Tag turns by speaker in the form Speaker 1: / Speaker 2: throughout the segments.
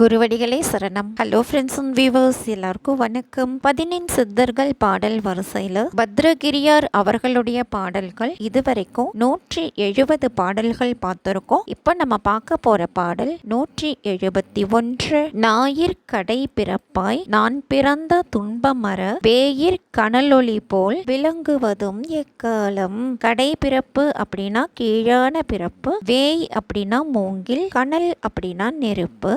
Speaker 1: குருவடிகளே சரணம். Hello friends and viewers எல்லாருக்கும் வணக்கம். பதினெண் சித்தர்கள் பாடல் வரிசையில் பத்ரகிரியார் அவர்களுடைய பாடல்கள் இதுவரைக்கும் நூற்றி எழுபது பாடல்கள் பார்த்துருக்கோம். இப்போ நம்ம பார்க்க போற பாடல் நூற்றி எழுபத்தி ஒன்று. ஞாயிற் கடை பிறப்பாய் நான் பிறந்த துன்பமர வேயிற் கனலொளி போல் விளங்குவதும் எக்காலம். கடை பிறப்பு அப்படின்னா கீழான பிறப்பு வேய் அப்படின்னா மூங்கில் கனல் அப்படின்னா நெருப்பு.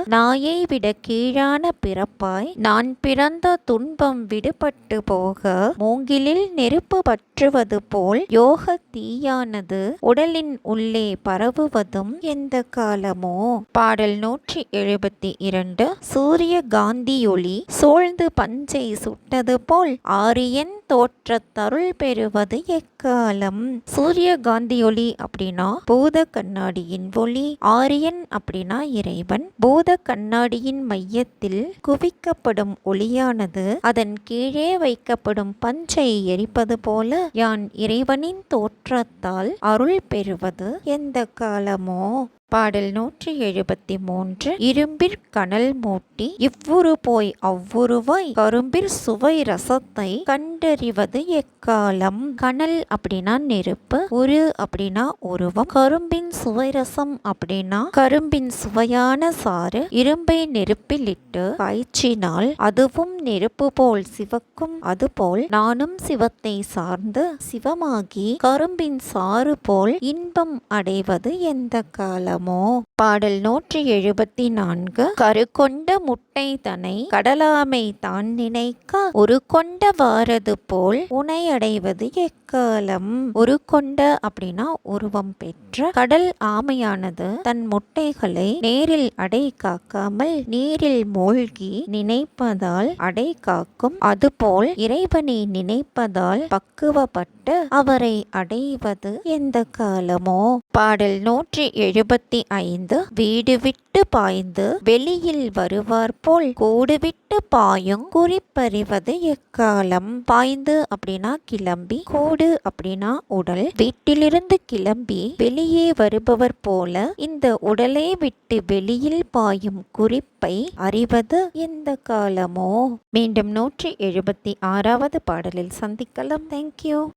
Speaker 1: நாயை விட கீழான பிறப்பாய் நான் பிறந்த துன்பம் விடுபட்டு போக மூங்கிலில் நெருப்பு பற்றுவது போல் யோக தீயானது உடலின் உள்ளே பரவுவதும் எந்த காலமோ? பாடல் நூற்றி எழுபத்தி இரண்டு. சூரிய காந்தியொளி சூழ்ந்து பஞ்சை சுட்டது போல் ஆரியன் தோற்றத்தருள் பெறுவது எக்காலம்? சூரிய ஒளி அப்படின்னா பூத கண்ணாடியின் ஒளி ஆரியன் அப்படின்னா இறைவன். பூத கண்ணாடியின் மையத்தில் குவிக்கப்படும் ஒளியானது அதன் கீழே வைக்கப்படும் பஞ்சை எரிப்பது போல யான் இறைவனின் தோற்றத்தால் அருள் பெறுவது எந்த காலமோ? பாடல் நூற்றி எழுபத்தி மூன்று. இரும்பிற் கனல் மூட்டி இவ்வுரு போய் அவ்வுருவாய் கரும்பிற் சுவை ரசத்தை கண்டறிவது எக்காலம்? கனல் அப்படின்னா நெருப்பு உரு அப்படின்னா உருவம் கரும்பின் சுவை ரசம் அப்படின்னா கரும்பின் சுவையான சாறு. இரும்பை நெருப்பில் இட்டு காய்ச்சினால் அதுவும் நெருப்பு போல் சிவக்கும். அதுபோல் நானும் சிவத்தை சார்ந்து சிவமாகி கரும்பின் சாறு போல் இன்பம் அடைவது எந்த காலம்? காலமோ பாடல் நூற்றி எழுபத்தி நான்கு. கரு கொண்ட முட்டை தனை கடலாமை தான் நினைக்க ஒரு கொண்ட வாரது போல் உனையடைவது எக்காலம்? ஒரு கொண்ட அப்படின்னா உருவம் பெற்ற கடல் ஆமையானது தன் முட்டைகளை நேரில் அடை காக்காமல் நீரில் மூழ்கி நினைப்பதால் அடை காக்கும். அதுபோல் இறைவனை நினைப்பதால் பக்குவப்பட்டு அவரை அடைவது எந்த காலமோ? பாடல் நூற்றி எழுபத்தி ஐந்து வீடு விட்டு பாய்ந்து வெளியில் வருவார் போல் கூடு விட்டு பாயும் குறிப்பறிவது எக்காலம்? பாய்ந்து அப்படின்னா கிளம்பி கூடு அப்படின்னா உடல். வீட்டிலிருந்து கிளம்பி வெளியே வருபவர் போல இந்த உடலை விட்டு வெளியில் பாயும் குறிப்பை அறிவது எந்த காலமோ? மீண்டும் நூற்றி எழுபத்தி ஆறாவது பாடலில் சந்திக்கலாம். தேங்க்யூ